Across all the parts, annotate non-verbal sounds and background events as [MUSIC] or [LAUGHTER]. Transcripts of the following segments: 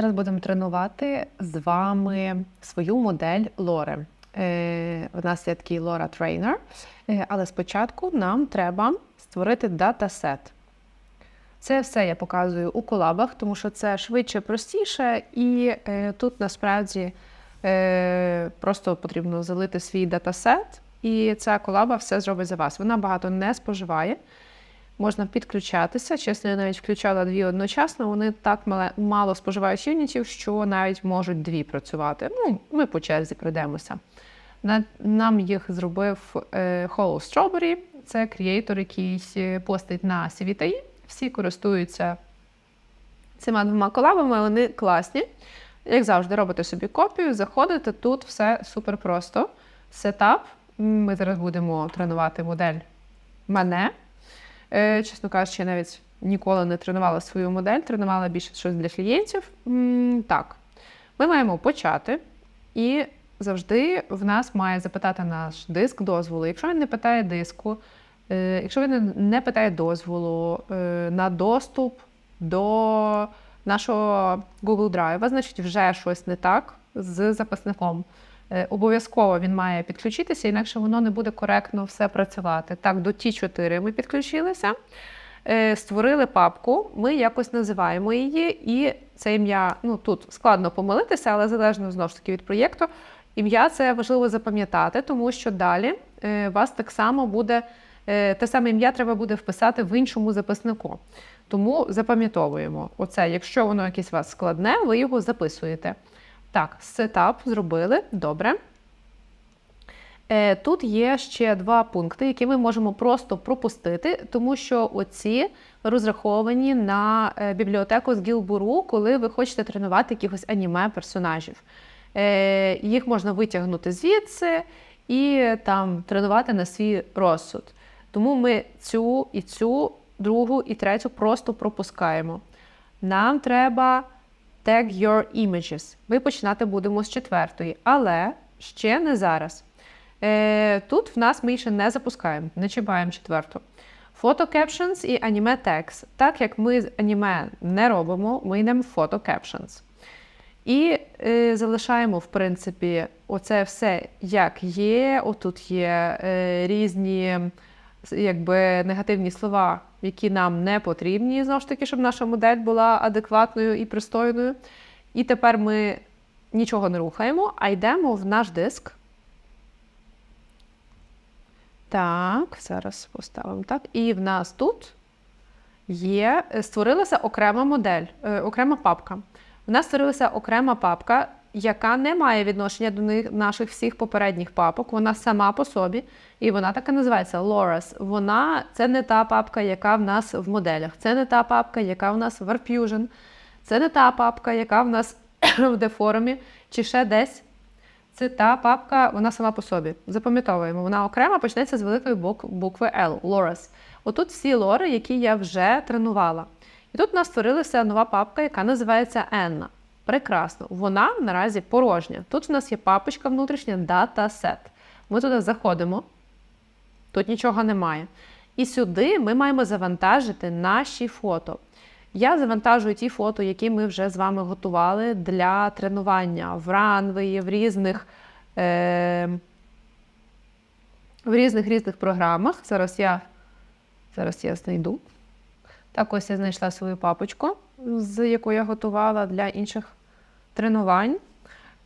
Зараз будемо тренувати з вами свою модель Лори. Е, у нас є такий Лора трейнер, е, але спочатку нам треба створити датасет. Це все я показую у колабах, тому що це швидше, простіше, і е, тут насправді е, просто потрібно залити свій датасет, і ця колаба все зробить за вас. Вона багато не споживає. Можна підключатися. Чесно, я навіть включала дві одночасно. Вони так мало споживають юнітів, що навіть можуть дві працювати. Ну, ми по черзі пройдемося. Нам їх зробив е, Hollow Strawberry. Це креатор, який постить на CVTI. Всі користуються цими двома колабами, вони класні. Як завжди, робите собі копію, заходите, тут все супер просто. Сетап. Ми зараз будемо тренувати модель мене. Е, чесно кажучи, я навіть ніколи не тренувала свою модель, тренувала більше щось для клієнтів. Так, ми маємо почати, і завжди в нас має запитати наш диск дозволу. Якщо він не питає диску, е, якщо він не питає дозволу е, на доступ до нашого Google Drive, значить вже щось не так з записником. Е, Обов'язково він має підключитися, інакше воно не буде коректно все працювати. Так, до Т4 ми підключилися, е, створили папку, ми якось називаємо її, і це ім'я, ну тут складно помилитися, але залежно знову ж таки від проєкту. Ім'я це важливо запам'ятати, тому що далі е, вас так само буде те саме ім'я треба буде вписати в іншому записнику. Тому запам'ятовуємо оце. Якщо воно якесь у вас складне, ви його записуєте. Так, сетап зробили. Добре. Е, Тут є ще два пункти, які ми можемо просто пропустити, тому що оці розраховані на е, бібліотеку з Гілбуру, коли ви хочете тренувати якихось аніме персонажів. Е, Їх можна витягнути звідси і там тренувати на свій розсуд. Тому ми цю і цю, другу і третю просто пропускаємо. Нам треба Tag your images. Ми починати будемо з четвертої, але ще не зараз. Е, тут в нас ми ще не запускаємо, не чіпаємо четверту. Photo captions і anime tags. Так як ми з аніме не робимо, ми йдемо в photo captions. І е, залишаємо, в принципі, оце все як є. Отут є е, різні якби, негативні слова, які нам не потрібні, знову ж таки, щоб наша модель була адекватною і пристойною. І тепер ми нічого не рухаємо, а йдемо в наш диск. Так, зараз поставимо так. І в нас тут є, створилася окрема модель, е, окрема папка. У нас створилася окрема папка, яка не має відношення до них, наших всіх попередніх папок. Вона сама по собі, і вона така називається Loras. Вона це не та папка, яка в нас в моделях. Це не та папка, яка в нас в Warfusion. Це не та папка, яка в нас [CLEARS THROAT] в Deformі, чи ще десь. Це та папка, вона сама по собі. Запам'ятовуємо, вона окремо почнеться з великої букви L, Loras. Отут всі лори, які я вже тренувала. І тут у нас створилася нова папка, яка називається Enna. Прекрасно. Вона наразі порожня. Тут в нас є папочка внутрішня Dataset. Ми туди заходимо, тут нічого немає. І сюди ми маємо завантажити наші фото. Я завантажую ті фото, які ми вже з вами готували для тренування в ранвеї, в різних, е, в різних різних програмах. Зараз я, зараз я знайду. Так, ось я знайшла свою папочку, з якою я готувала для інших тренувань.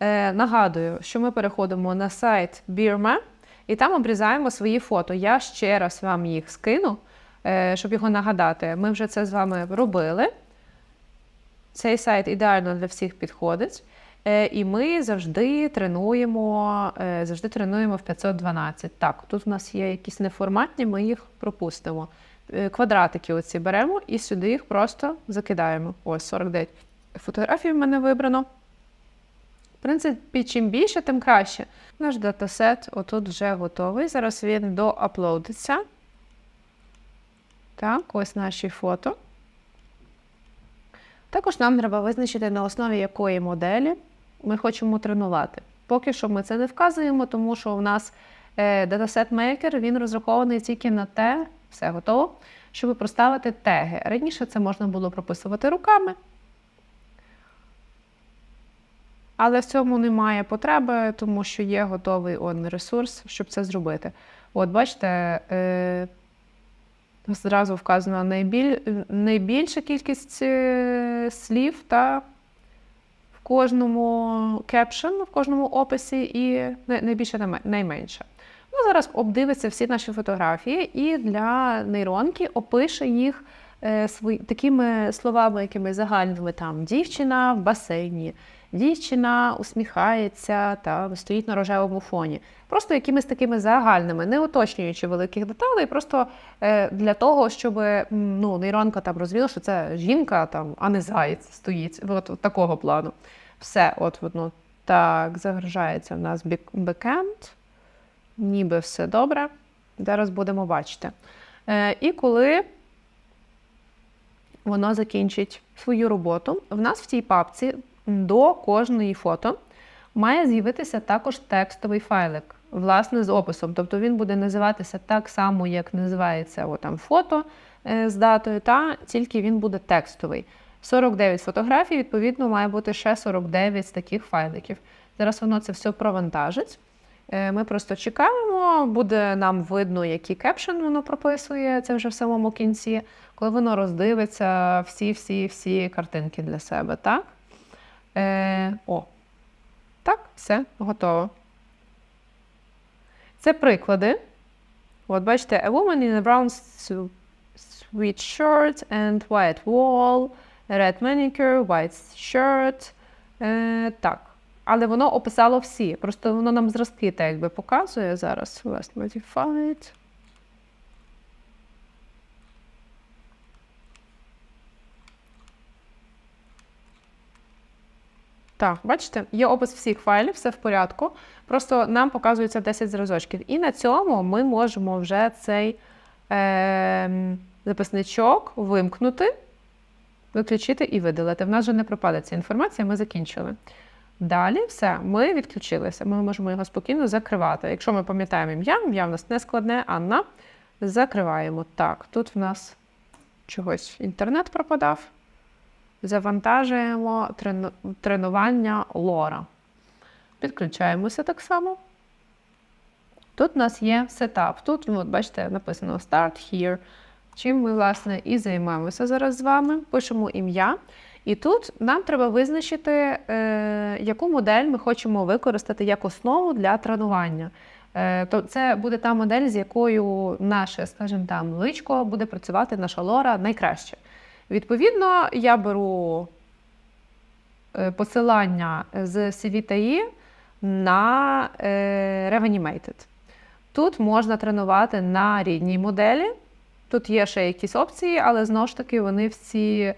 Е, нагадую, що ми переходимо на сайт Birma і там обрізаємо свої фото. Я ще раз вам їх скину, е, щоб його нагадати. Ми вже це з вами робили. Цей сайт ідеально для всіх підходить. Е, І ми завжди тренуємо, завжди тренуємо в 512. Так, тут в нас є якісь неформатні, ми їх пропустимо. Е, Квадратики оці беремо і сюди їх просто закидаємо. Ось 49 фотографій в мене вибрано. В принципі, чим більше, тим краще. Наш датасет отут вже готовий. Зараз він доаплодиться. Так, ось наші фото. Також нам треба визначити, на основі якої моделі ми хочемо тренувати. Поки що ми це не вказуємо, тому що у нас е, датасет мейкер він розрахований тільки на те, все готово, щоб проставити теги. Раніше це можна було прописувати руками. Але в цьому немає потреби, тому що є готовий он ресурс, щоб це зробити. От, бачите, е, зразу вказано найбіль, найбільша кількість е, слів та в кожному кепшн, в кожному описі, і найбільше найменше. Ну, зараз обдивиться всі наші фотографії і для нейронки опише їх е, свої, такими словами, якими загальними там дівчина в басейні, дівчина усміхається та стоїть на рожевому фоні. Просто якимись такими загальними, не уточнюючи великих деталей, просто е, для того, щоб ну, нейронка там розвіла, що це жінка, там, а не заєць стоїть. От, от такого плану. Все, от воно так загружається в нас бік- бекенд. Ніби все добре. Зараз будемо бачити. Е, і коли воно закінчить свою роботу, в нас в цій папці до кожної фото має з'явитися також текстовий файлик, власне, з описом. Тобто він буде називатися так само, як називається о, там, фото е, з датою, та тільки він буде текстовий. 49 фотографій, відповідно, має бути ще 49 з таких файликів. Зараз воно це все провантажить. Е, Ми просто чекаємо, буде нам видно, який кепшн воно прописує, це вже в самому кінці, коли воно роздивиться всі-всі-всі картинки для себе, так? Е, о, так, все, готово. Це приклади. От бачите, a woman in a brown su- sweatshirt and white wall, red manicure, white shirt. Е, так. Але воно описало всі. Просто воно нам зразки так якби показує зараз. West modified. Так, бачите, є опис всіх файлів, все в порядку. Просто нам показується 10 зразочків. І на цьому ми можемо вже цей е, записничок вимкнути, виключити і видалити. В нас вже не пропаде ця інформація, ми закінчили. Далі все, ми відключилися. Ми можемо його спокійно закривати. Якщо ми пам'ятаємо ім'я, ім'я в нас не складне, Анна. Закриваємо. Так, тут в нас чогось інтернет пропадав. Завантажуємо трену- тренування лора. Підключаємося так само. Тут у нас є сетап. Тут, ну, от, бачите, написано Start here. Чим ми, власне, і займаємося зараз з вами. Пишемо ім'я. І тут нам треба визначити, е, яку модель ми хочемо використати як основу для тренування. Е, то це буде та модель, з якою наше, скажімо там, личко буде працювати наша лора найкраще. Відповідно, я беру е, посилання з CVTI на е, Revanimated. Тут можна тренувати на рідній моделі. Тут є ще якісь опції, але знову ж таки вони всі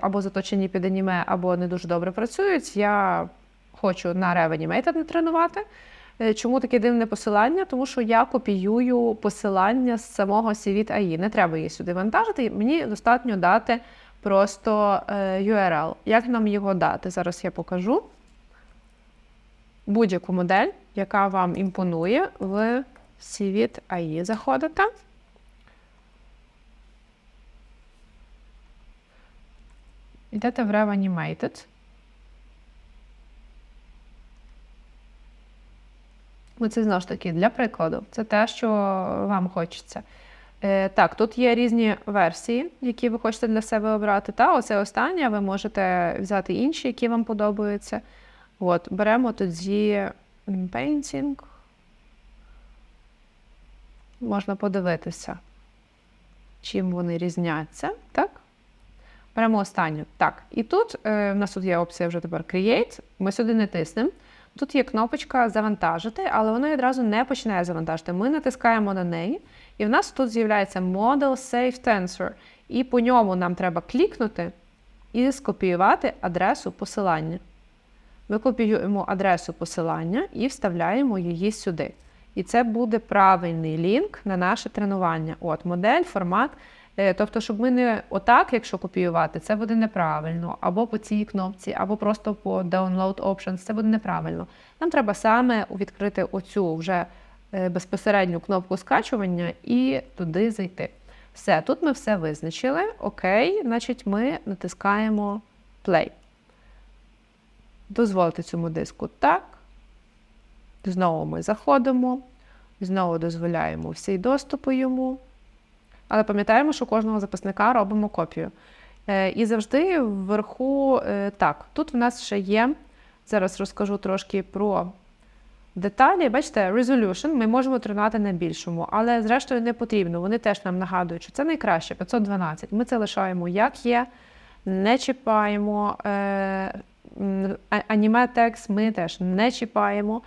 або заточені під аніме, або не дуже добре працюють. Я хочу на Revanimated тренувати. Е, Чому таке дивне посилання? Тому що я копіюю посилання з самого CVT AI. Не треба її сюди вантажити. Мені достатньо дати просто е, URL. Як нам його дати? Зараз я покажу. Будь-яку модель, яка вам імпонує, в CVT AI заходите. Йдете в Revanimated. Ну, це знову ж таки для прикладу. Це те, що вам хочеться. Е, так, тут є різні версії, які ви хочете для себе обрати. Та оце останнє, ви можете взяти інші, які вам подобаються. От, беремо тоді painting. Можна подивитися, чим вони різняться. Так? Беремо останню. Так, і тут е, в нас тут є опція вже тепер Create. Ми сюди не тиснемо. Тут є кнопочка завантажити, але вона відразу не починає завантажити. Ми натискаємо на неї, і в нас тут з'являється Model Save Tensor. І по ньому нам треба клікнути і скопіювати адресу посилання. Ми копіюємо адресу посилання і вставляємо її сюди. І це буде правильний лінк на наше тренування. От, модель, формат. Е, Тобто, щоб ми не отак, якщо копіювати, це буде неправильно, або по цій кнопці, або просто по Download Options, це буде неправильно. Нам треба саме відкрити оцю вже е, безпосередню кнопку скачування і туди зайти. Все, тут ми все визначили. Окей, значить, ми натискаємо Play. дозволити цьому диску так. Знову ми заходимо, знову дозволяємо всі доступи йому. Але пам'ятаємо, що кожного записника робимо копію. Е, і завжди вверху е, так. Тут в нас ще є. Зараз розкажу трошки про деталі. Бачите, resolution ми можемо тренувати на більшому, але зрештою не потрібно. Вони теж нам нагадують, що це найкраще 512. Ми це лишаємо як є, не чіпаємо. Е, аніме текст ми теж не чіпаємо.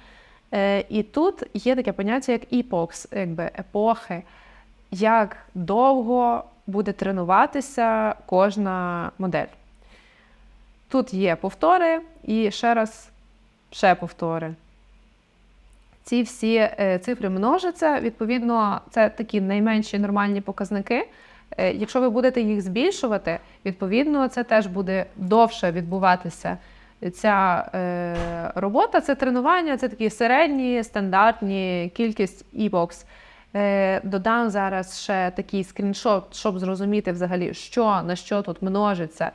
І тут є таке поняття, як епокс, якби епохи, як довго буде тренуватися кожна модель. Тут є повтори і ще раз ще повтори. Ці всі е, цифри множаться, відповідно, це такі найменші нормальні показники. Е, якщо ви будете їх збільшувати, відповідно, це теж буде довше відбуватися. Ця е, робота це тренування, це такі середні, стандартні кількість e-box. Е, Додам зараз ще такий скріншот, щоб зрозуміти взагалі, що на що тут множиться,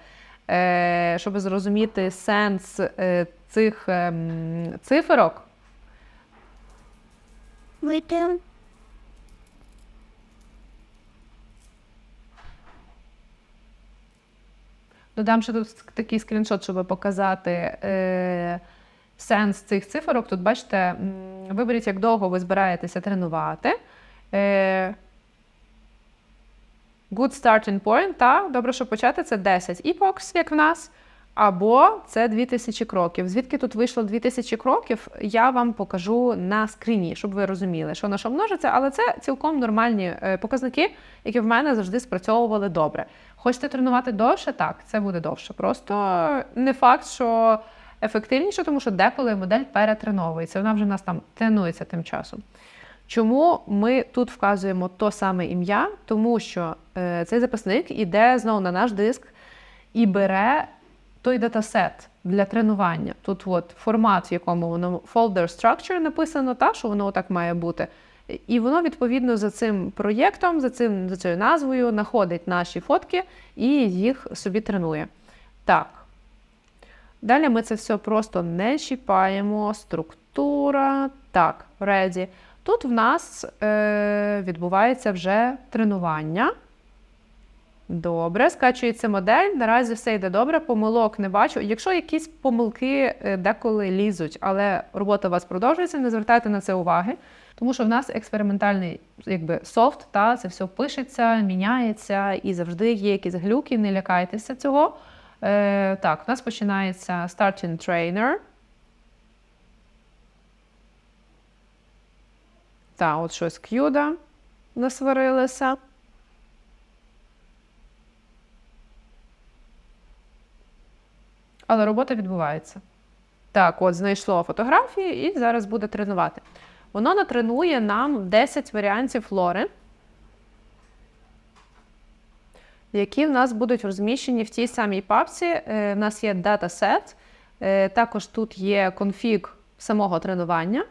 е, щоб зрозуміти сенс е, цих е, циферок. Вийти. Додам ще тут такий скріншот, щоб показати е, сенс цих циферок. Тут, бачите, виберіть, як довго ви збираєтеся тренувати. Е, good starting point, та, добре, щоб почати, це 10 epochs, як в нас, або це 2000 кроків. Звідки тут вийшло 2000 кроків, я вам покажу на скріні, щоб ви розуміли, що на що множиться, але це цілком нормальні е, показники, які в мене завжди спрацьовували добре. Хочете тренувати довше? Так, це буде довше. Просто не факт, що ефективніше, тому що деколи модель перетреновується. Вона вже в нас там тренується тим часом. Чому ми тут вказуємо то саме ім'я? Тому що е, цей записник іде знову на наш диск і бере той датасет для тренування. Тут от формат, в якому воно folder structure написано, та що воно так має бути. І воно відповідно за цим проєктом, за цим за цією назвою, знаходить наші фотки і їх собі тренує. Так. Далі ми це все просто не чіпаємо. Структура. Так, ready. Тут в нас е, відбувається вже тренування. Добре, скачується модель. Наразі все йде добре, помилок не бачу. Якщо якісь помилки е, деколи лізуть, але робота у вас продовжується, не звертайте на це уваги. Тому що в нас експериментальний якби, софт, та це все пишеться, міняється і завжди є якісь глюки, не лякайтеся цього. Е, Так, у нас починається Starting Trainer. Так, от щось к'юда насварилися. Але робота відбувається. Так, от знайшло фотографії і зараз буде тренувати. Воно натренує нам 10 варіантів флори, які в нас будуть розміщені в тій самій папці. Е, в нас є датасет, е, також тут є конфіг самого тренування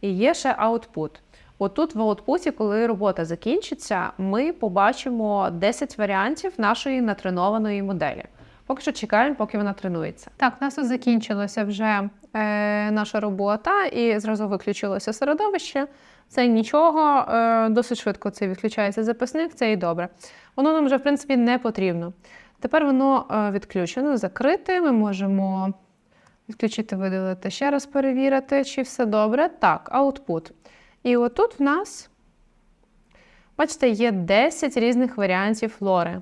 і є ще output. Отут в аутпуті, коли робота закінчиться, ми побачимо 10 варіантів нашої натренованої моделі. Поки що чекаємо, поки вона тренується. Так, у нас закінчилася вже е, наша робота і зразу виключилося середовище. Це нічого, е, досить швидко це відключається записник, це і добре. Воно нам вже, в принципі, не потрібно. Тепер воно е, відключено, закрите. Ми можемо відключити, видалити, ще раз перевірити, чи все добре. Так, output. І отут в нас, бачите, є 10 різних варіантів флори.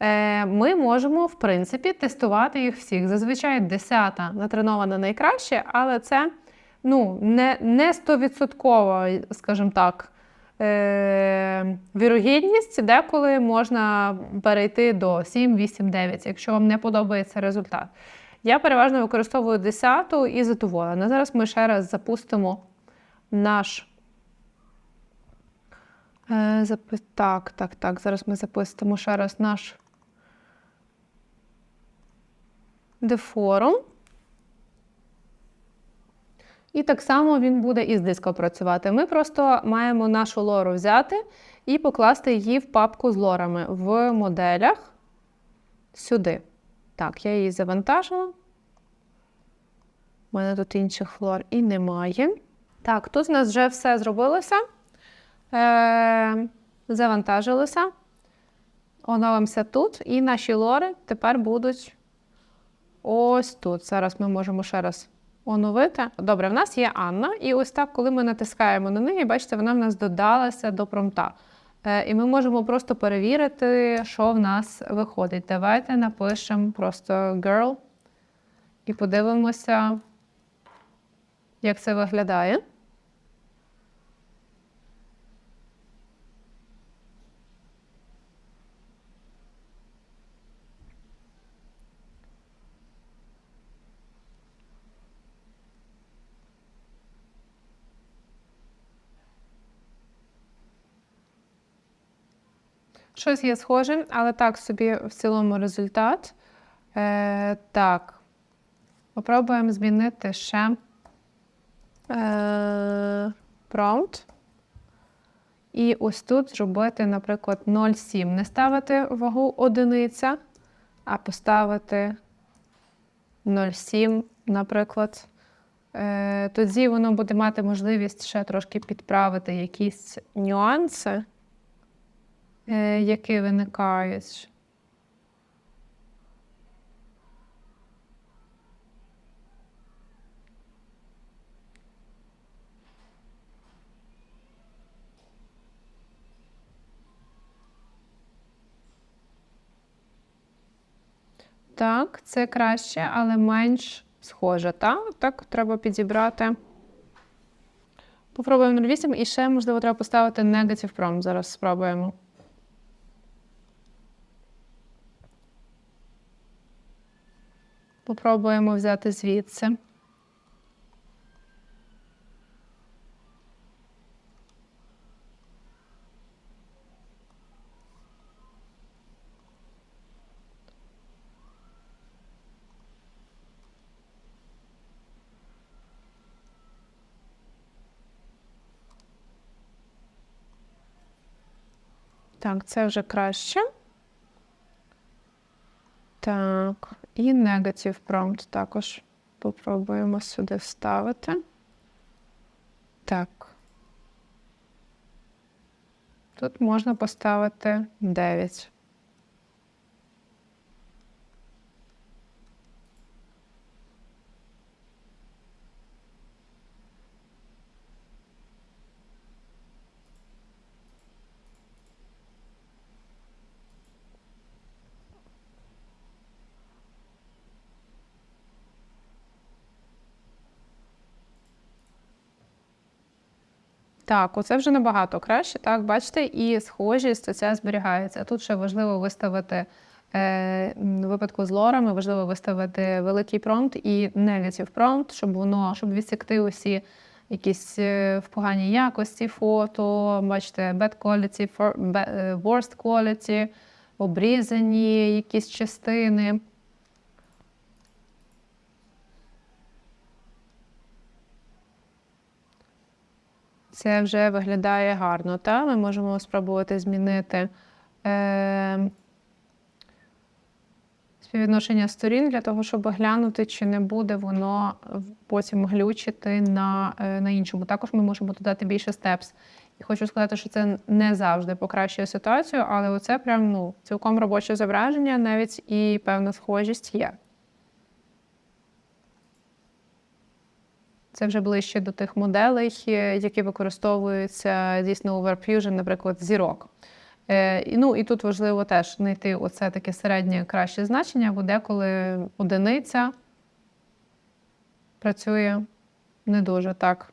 Е, ми можемо, в принципі, тестувати їх всіх. Зазвичай десята натренована найкраще, але це ну, не не 100%, скажімо так, е, вірогідність, деколи можна перейти до 7, 8, 9, якщо вам не подобається результат. Я переважно використовую 10-ту і задоволена. Зараз ми ще раз запустимо наш. Е, так, так, так. Зараз ми запустимо ще раз наш дефорум. І так само він буде із диском працювати. Ми просто маємо нашу лору взяти і покласти її в папку з лорами в моделях сюди. Так, я її завантажила. У мене тут інших флор і немає. Так, тут у нас вже все зробилося. Е, завантажилося. Оновимося тут. І наші лори тепер будуть ось тут. Зараз ми можемо ще раз оновити. Добре, в нас є Анна, і ось так, коли ми натискаємо на неї, бачите, вона в нас додалася до промпта. Е, і ми можемо просто перевірити, що в нас виходить. Давайте напишемо просто girl і подивимося, як це виглядає. Щось є схоже, але так собі в цілому результат. Е, так. Попробуємо змінити ще е, prompt. І ось тут зробити, наприклад, 0,7. Не ставити вагу одиниця, а поставити 0,7, наприклад. Е, тоді воно буде мати можливість ще трошки підправити якісь нюанси, які виникають. Так, це краще, але менш схоже. Так, так треба підібрати. Попробуємо 08 і ще, можливо, треба поставити negative prompt. Зараз спробуємо. Попробуємо взяти звідси. Так, це вже краще. Так, і negative prompt також попробуємо сюди вставити. Так. Тут можна поставити 9. Так, оце вже набагато краще. Так, бачите, і схожість ця зберігається. Тут ще важливо виставити е, в випадку з лорами, важливо виставити великий промпт і negative prompt, щоб воно, щоб відсікти усі якісь е, в поганій якості фото, бачите, bad quality, е, worst quality, обрізані якісь частини. Це вже виглядає гарно. Та? Ми можемо спробувати змінити е, співвідношення сторін для того, щоб глянути, чи не буде воно потім глючити на е, на іншому. Також ми можемо додати більше степс. І хочу сказати, що це не завжди покращує ситуацію, але оце прям ну, цілком робоче зображення, навіть і певна схожість є. Це вже ближче до тих моделей, які використовуються дійсно у WebFusion, наприклад, зірок. Е, ну і тут важливо теж знайти оце таке середнє краще значення, бо деколи одиниця працює не дуже так.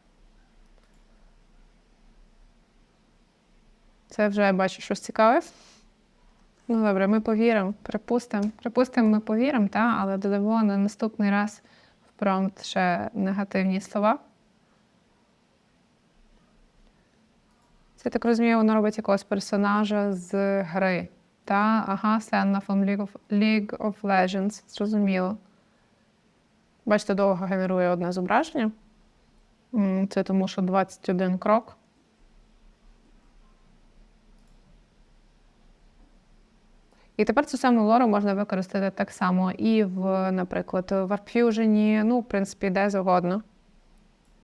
Це вже я бачу щось цікаве. Ну, добре, ми повіримо, припустимо. Припустимо, ми повіримо, але додамо на наступний раз промпт ще негативні слова. Це так розумію, воно робить якогось персонажа з гри. Та, ага, Сенна of, League of Legends. Зрозуміло. Бачите, довго генерує одне зображення. Це тому, що 21 крок. І тепер цю саму лору можна використати так само і в, наприклад, в Fusion, ну, в принципі, де завгодно.